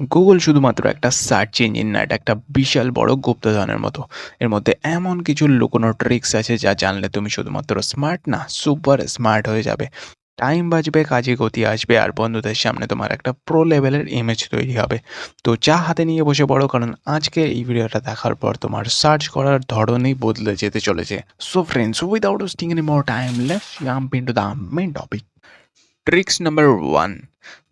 Google শুধুমাত্র একটা search engine না, এটা একটা বিশাল বড় গুপ্তধনের মতো। এর মধ্যে এমন কিছু লুকোনো ট্রিক্স আছে যা জানলে তুমি শুধুমাত্র স্মার্ট না সুপার স্মার্ট হয়ে যাবে। টাইম বাঁচবে, কাজে গতি আসবে, আর বন্ধুদের সামনে তোমার একটা প্রো লেভেলের ইমেজ তৈরি হবে। তো চা হাতে নিয়ে বসে পড়ো, কারণ আজকে এই ভিডিওটা দেখার পর তোমার সার্চ করার ধরনই বদলে যেতে চলেছে। So friends without wasting any more time let's jump into the main topic tricks number one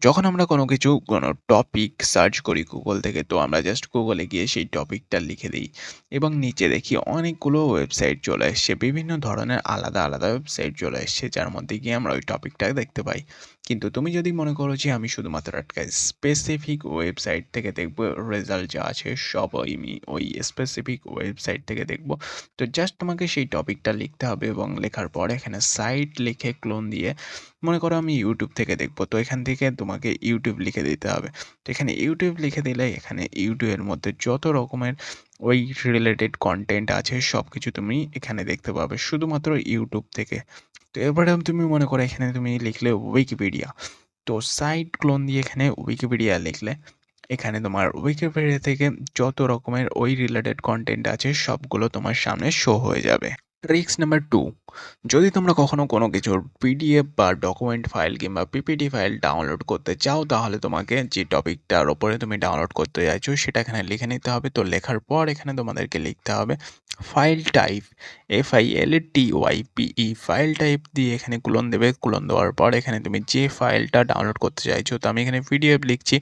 যখন আমরা কোনো কিছু, কোনো টপিক সার্চ করি গুগল থেকে, তো আমরা জাস্ট গুগলে গিয়ে সেই টপিকটা লিখে দিই এবং নিচে দেখি অনেকগুলো ওয়েবসাইট চলে এসছে, বিভিন্ন ধরনের আলাদা আলাদা ওয়েবসাইট চলে এসছে, যার মধ্যে গিয়ে আমরা ওই টপিকটা দেখতে পাই। কিন্তু তুমি যদি মনে করো যে আমি শুধুমাত্র একটা স্পেসিফিক ওয়েবসাইট থেকে দেখব রেজাল্ট যা আছে সব আমি ওই স্পেসিফিক ওয়েবসাইট থেকে দেখব, তো জাস্ট তোমাকে সেই টপিকটা লিখতে হবে এবং লেখার পর এখানে সাইট লিখে ক্লোন দিয়ে, মনে করো আমি ইউটিউব থেকে দেখব, তো এখান থেকে তোমাকে ইউটিউব লিখে দিতে হবে। তো এখানে ইউটিউব লিখে দিলে এখানে ইউটিউবের মধ্যে যত রকমের ওই রিলেটেড কন্টেন্ট আছে সব কিছু তুমি এখানে দেখতে পাবে। শুধুমাত্র ইউটিউব থেকে। তো এবারে তুমি মনে করো এখানে তুমি লিখলে উইকিপিডিয়া তো সাইট ক্লোন দিয়ে এখানে উইকিপিডিয়া লিখলে, এখানে তোমার উইকিপিডিয়া থেকে যত রকমের ওই রিলেটেড কন্টেন্ট আছে, সবগুলো তোমার সামনে শো হয়ে যাবে। ট্রিক্স নাম্বার টু যদি তোমরা কখনো কোনো কিছুর পিডিএফ বা ডকুমেন্ট ফাইল কিংবা পিপিটি ফাইল ডাউনলোড করতে চাও, তাহলে তোমাকে যে টপিকটার ওপরে তুমি ডাউনলোড করতে চাইছো সেটা এখানে লিখে নিতে হবে। তো লেখার পর এখানে তোমাদেরকে লিখতে হবে file type F I L T Y P E file type দিয়ে এখানে কুলন দেবে। কুলন দেওয়ার পর এখানে তুমি যে ফাইলটা ডাউনলোড করতে চাইছো, তো আমি এখানে পিডিএফ লিখছি।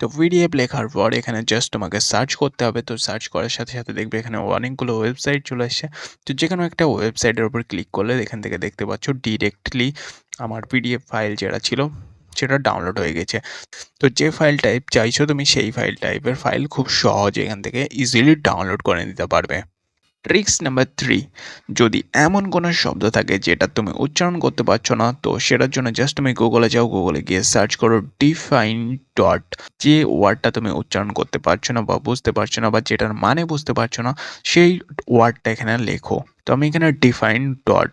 তো পিডিএফ লেখার পর এখানে জাস্ট তোমাকে সার্চ করতে হবে। তো সার্চ করার সাথে সাথে দেখবে এখানে অনেকগুলো ওয়েবসাইট চলে আসছে। তো যে কোনো একটা ওয়েবসাইটের উপর ক্লিক করলে এখান থেকে দেখতে পাচ্ছ ডিরেক্টলি আমার পিডিএফ ফাইল যেটা ছিল, সেটা ডাউনলোড হয়ে গেছে। তো যে ফাইল টাইপ চাইছো তুমি সেই ফাইল টাইপের ফাইল খুব সহজে এখান থেকে ইজিলি ডাউনলোড করে নিতে পারবে। ট্রিক্স নাম্বার থ্রি যদি এমন কোনো শব্দ থাকে যেটা তুমি উচ্চারণ করতে পারছ না তো সেটার জন্য জাস্ট তুমি গুগলে যাও গুগলে গিয়ে সার্চ করো ডিফাইন ডট যে ওয়ার্ডটা তুমি উচ্চারণ করতে পারছ না বা বুঝতে পারছ না বা যেটার মানে বুঝতে পারছ না সেই ওয়ার্ডটা এখানে লেখো। তো আমি এখানে ডিফাইন ডট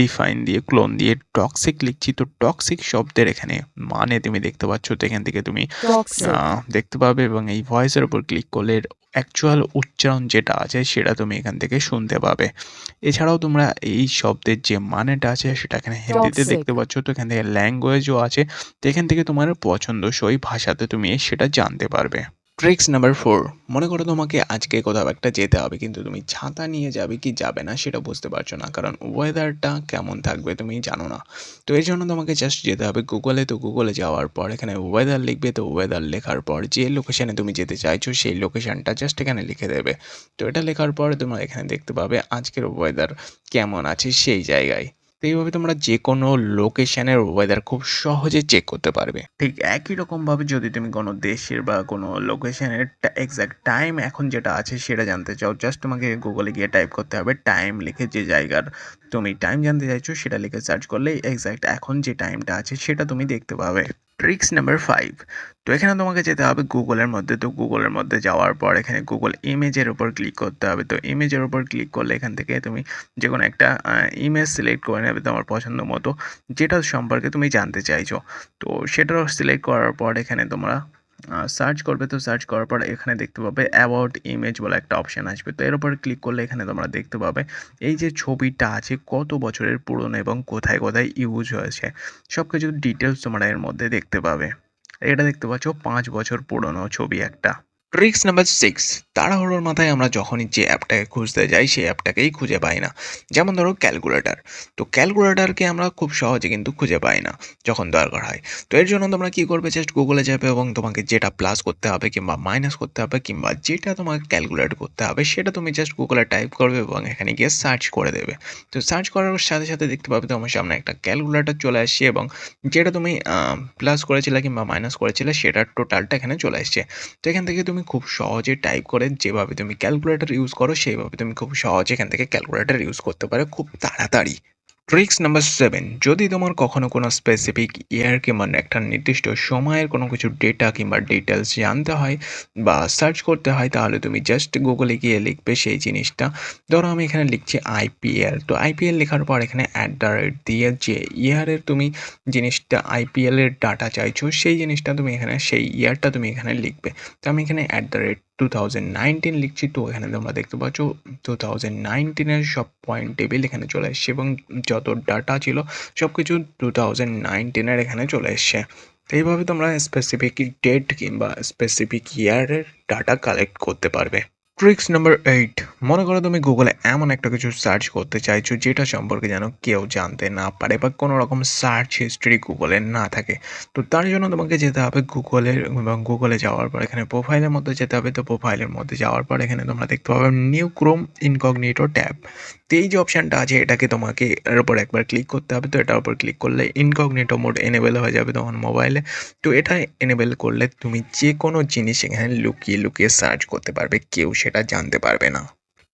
ডিফাইন দিয়ে ক্লোন দিয়ে টক্সিক লিখছি। তো টক্সিক শব্দের এখানে মানে তুমি দেখতে পাচ্ছ। তো এখান থেকে তুমি দেখতে পাবে এবং এই ভয়েসের উপর ক্লিক করলে অ্যাকচুয়াল উচ্চারণ যেটা আছে সেটা তুমি এখান থেকে শুনতে পাবে। এছাড়াও তোমরা এই শব্দের যে মানেটা আছে সেটা এখানে হিন্দিতে দেখতে পাচ্ছ তো এখান থেকে ল্যাঙ্গুয়েজও আছে তো এখান থেকে তোমার পছন্দসই ভাষাতে তুমি সেটা জানতে পারবে। ট্রিক্স নাম্বার ফোর মনে করো তোমাকে আজকে কোথাও একটা যেতে হবে, কিন্তু তুমি ছাতা নিয়ে যাবে কি যাবে না সেটা বুঝতে পারছ না, কারণ ওয়েদারটা কেমন থাকবে তুমি জানো না। তো এর জন্য তোমাকে জাস্ট যেতে হবে গুগলে তো গুগলে যাওয়ার পর, এখানে ওয়েদার লিখবে, তো ওয়েদার লেখার পর যে লোকেশানে তুমি যেতে চাইছো, সেই লোকেশানটা জাস্ট এখানে লিখে দেবে। তো এটা লেখার পর তোমরা এখানে দেখতে পাবে আজকের ওয়েদার কেমন আছে সেই জায়গায়। তো এইভাবে তোমরা যে কোনো লোকেশানের ওয়েদার খুব সহজে চেক করতে পারবে। ঠিক একই রকমভাবে যদি তুমি কোনো দেশের বা কোনো লোকেশানের এক্স্যাক্ট টাইম এখন যেটা আছে সেটা জানতে চাও জাস্ট তোমাকে গুগলে গিয়ে টাইপ করতে হবে টাইম লিখে যে জায়গার তুমি টাইম জানতে চাইছো সেটা লিখে সার্চ করলে এক্স্যাক্ট এখন যে টাইমটা আছে সেটা তুমি দেখতে পাবে। ট্রিক্স নাম্বার ফাইভ তো এখানে তোমাকে যেতে হবে গুগলের মধ্যে। তো গুগলের মধ্যে যাওয়ার পর এখানে গুগল ইমেজের উপর ক্লিক করতে হবে। তো ইমেজের উপর ক্লিক করলে এখান থেকে তুমি যে কোনো একটা ইমেজ সিলেক্ট করে নেবে তোমার পছন্দ মতো। যেটা সম্পর্কে তুমি জানতে চাইছো। তো সেটাও সিলেক্ট করার পর এখানে তোমরা সার্চ করবে তো সার্চ করার পর এখানে দেখতে পাবে অ্যাবাউট ইমেজ বলে একটা অপশান আসবে। তো এর উপর ক্লিক করলে এখানে তোমরা দেখতে পাবে এই যে ছবিটা আছে কত বছরের পুরনো এবং কোথায় কোথায় ইউজ হয়েছে। সব কিছু ডিটেলস তোমরা এর মধ্যে দেখতে পাবে। এটা দেখতে পাচ্ছ পাঁচ বছর পুরনো ছবি একটা। ট্রিক্স নাম্বার সিক্স তাড়াহুড়োর মাথায় আমরা যখনই যে অ্যাপটাকে খুঁজতে যাই, সেই অ্যাপটাকেই খুঁজে পাই না। যেমন ধরো ক্যালকুলেটার। তো ক্যালকুলেটারকে আমরা খুব সহজে কিন্তু খুঁজে পাই না, যখন দরকার হয়। তো এর জন্য তোমরা কী করবে? জাস্ট গুগলে যাবে এবং তোমাকে যেটা প্লাস করতে হবে কিংবা মাইনাস করতে হবে কিংবা যেটা তোমাকে ক্যালকুলেট করতে হবে, সেটা তুমি জাস্ট গুগলে টাইপ করবে এবং এখানে গিয়ে সার্চ করে দেবে। তো সার্চ করার সাথে সাথে দেখতে পাবে তোমার সামনে একটা ক্যালকুলেটর চলে আসছে এবং যেটা তুমি প্লাস করেছিলে কিংবা মাইনাস করেছিলে, সেটার টোটালটা এখানে চলে আসছে। তো এখান থেকে তুমি খুব সহজে টাইপ করে যেভাবে তুমি ক্যালকুলেটর ইউজ করো, সেইভাবে তুমি খুব সহজে এখান থেকে ক্যালকুলেটর ইউজ করতে পারো। খুব তাড়াতাড়ি। ট্রিক্স নাম্বার সেভেন যদি তোমার কখনো কোনো স্পেসিফিক ইয়ার কিংবা একটা নির্দিষ্ট সময়ের কোনো কিছু ডেটা কিংবা ডিটেলস জানতে হয় বা সার্চ করতে হয়, তাহলে তুমি জাস্ট গুগলে গিয়ে লিখবে সেই জিনিসটা। ধরো আমি এখানে লিখছি আইপিএল তো আইপিএল লেখার পর এখানে অ্যাট দ্য রেট দিয়ে যে ইয়ারের তুমি জিনিসটা আইপিএলের ডাটা চাইছো, সেই জিনিসটা তুমি এখানে, সেই ইয়ারটা তুমি এখানে লিখবে। তো আমি এখানে at the rate two thousand nineteen লিখছি, তো এখানে তোমরা দেখতে পাচ্ছ টু থাউজেন্ড নাইনটিনের সব পয়েন্ট টেবিল এখানে চলে এসছে এবং যত ডাটা ছিল সব কিছু টু নাইনটিনের এখানে চলে এসছে। এইভাবে তোমরা স্পেসিফিক ডেট কিংবা স্পেসিফিক ইয়ারের ডাটা কালেক্ট করতে পারবে। ট্রিক্স নাম্বার এইট মনে করো তুমি গুগলে এমন একটা কিছু সার্চ করতে চাইছো, যেটা সম্পর্কে যেন কেউ জানতে না পারে বা কোনো রকম সার্চ হিস্ট্রি গুগলে না থাকে। তো তার জন্য তোমাকে যেতে হবে গুগলের এবং গুগলে যাওয়ার পর এখানে প্রোফাইলের মধ্যে যেতে হবে। তো প্রোফাইলের মধ্যে যাওয়ার পর এখানে তোমরা দেখতে পাবে নিউ ক্রোম ইনকগনিটো ট্যাব তো এই যে অপশানটা আছে, এটাকে তোমাকে এর উপর একবার ক্লিক করতে হবে। তো এটার উপর ক্লিক করলে ইনকগনিটো মোড এনেবেল হয়ে যাবে তোমার মোবাইলে তো এটা এনেবেল করলে তুমি যে কোনো জিনিস এখানে লুকিয়ে লুকিয়ে সার্চ করতে পারবে। কেউ সেটা জানতে পারবে না।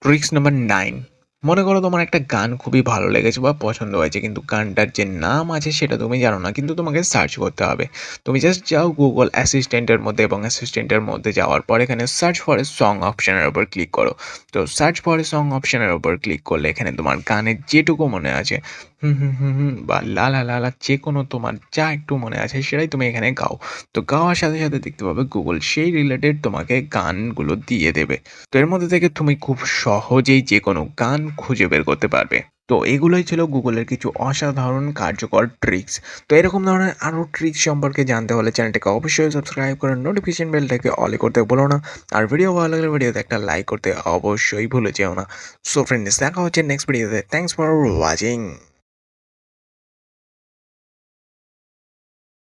ট্রিক্স নাম্বার নাইন মনে করো তোমার একটা গান খুবই ভালো লেগেছে বা পছন্দ হয়েছে, কিন্তু গানটার যে নাম আছে সেটা তুমি জানো না, কিন্তু তোমাকে সার্চ করতে হবে। তুমি জাস্ট যাও গুগল অ্যাসিস্ট্যান্টের মধ্যে এবং অ্যাসিস্ট্যান্টের মধ্যে যাওয়ার পর এখানে সার্চ ফর এ সং অপশানের উপর ক্লিক করো। তো সার্চ ফর এ সং অপশানের উপর ক্লিক করলে এখানে তোমার গানের যেটুকু মনে আছে হুম হুম হুম হুম, বা লা লা লা লা, যে কোনো তোমার যা একটু মনে আছে সেটাই তুমি এখানে গাও। তো গাওয়ার সাথে সাথে দেখতে পাবে গুগল সেই রিলেটেড তোমাকে গানগুলো দিয়ে দেবে। তো এর মধ্যে থেকে তুমি খুব সহজেই যে কোনো গান খুঁজে বের করতে পারবে। তো এগুলোই ছিল গুগলের কিছু অসাধারণ কার্যকর ট্রিক্স তো এরকম ধরনের আরও ট্রিক্স সম্পর্কে জানতে হলে চ্যানেলটাকে অবশ্যই সাবস্ক্রাইব করে নোটিফিকেশন বেলটাকে অলে করতে ভুলো না। আর ভিডিও ভালো লাগলে ভিডিওতে একটা লাইক করতে অবশ্যই ভুলে যেও না। সো ফ্রেন্ডস দেখা হচ্ছে নেক্সট ভিডিওতে থ্যাংকস ফর ওয়াচিং